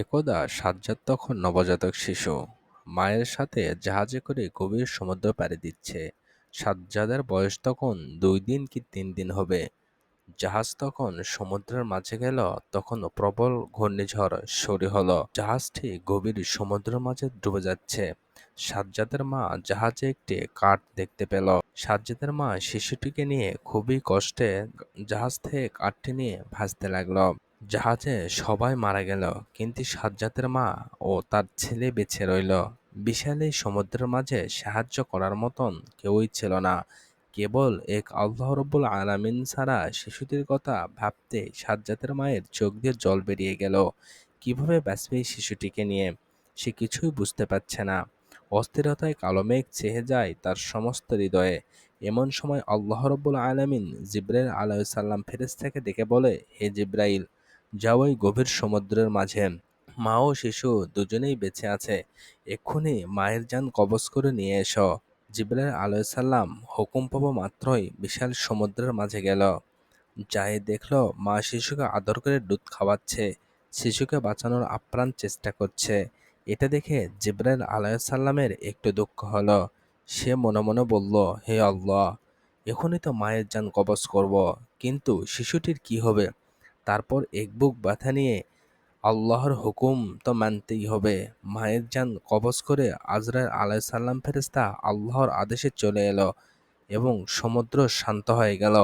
একদা সাজ্জাদ তখন নবজাতক শিশু। মায়ের সাথে জাহাজে করে গভীর সমুদ্র পাড়ি দিচ্ছে। সাজ্জাদের বয়স তখন দুই দিন কি তিন দিন হবে। জাহাজ তখন সমুদ্রের মাঝে গেল, তখন প্রবল ঘূর্ণিঝড় শুরু হলো। জাহাজটি গভীর সমুদ্রের মাঝে ডুবে যাচ্ছে। সাজ্জাদের মা জাহাজে একটি কাঠ দেখতে পেল। সাজ্জাদের মা শিশুটিকে নিয়ে খুবই কষ্টে জাহাজ থেকে কাঠটি নিয়ে ভাসতে লাগল। জাহাজে সবাই মারা গেল, কিন্তু সাজ্জাদের মা ও তার ছেলে বেঁচে রইল। বিশাল এই সমুদ্রের মাঝে সাহায্য করার মতন কেউই ছিল না। কেবল এক আল্লাহ রব্বুল আলামিন ছাড়া শিশুটির কথা ভাবতে সাজ্জাদের মায়ের চোখ দিয়ে জল বেরিয়ে গেল। কীভাবে বাঁচবে এই শিশুটিকে নিয়ে? সে কিছুই বুঝতে পারছে না। অস্থিরতায় কালো মেঘ চেহে যায় তার সমস্ত হৃদয়ে। এমন সময় আল্লাহ রব্বুল আলামিন জিব্রাইল আলাইসাল্লাম ফেরেশতাকে ডেকে বলে, হে জিব্রাইল যাও ওই গভীর সমুদ্রের মাঝে। মা ও শিশু দুজনেই বেঁচে আছে। এক্ষুনি মায়ের যান কবজ করে নিয়ে এসো। জিব্রাইল আলাইসাল্লাম হুকুম পাবো মাত্রই বিশাল সমুদ্রের মাঝে গেল। যাই দেখল, মা শিশুকে আদর করে দুধ খাওয়াচ্ছে। শিশুকে বাঁচানোর আপ্রাণ চেষ্টা করছে। এটা দেখে জিব্রাইল আলাইসাল্লামের একটু দুঃখ হলো। সে মনে মনে বলল, হে আল্লাহ, এখনই তো মায়ের যান কবজ করব। কিন্তু শিশুটির কি হবে? তারপর এক বুক ব্যথা নিয়ে আল্লাহর হুকুম তো মানতেই হবে। মায়ের যান কবজ করে আজরার আলাইসাল্লাম ফেরেস্তা আল্লাহর আদেশে চলে এলো এবং সমুদ্র শান্ত হয়ে গেল।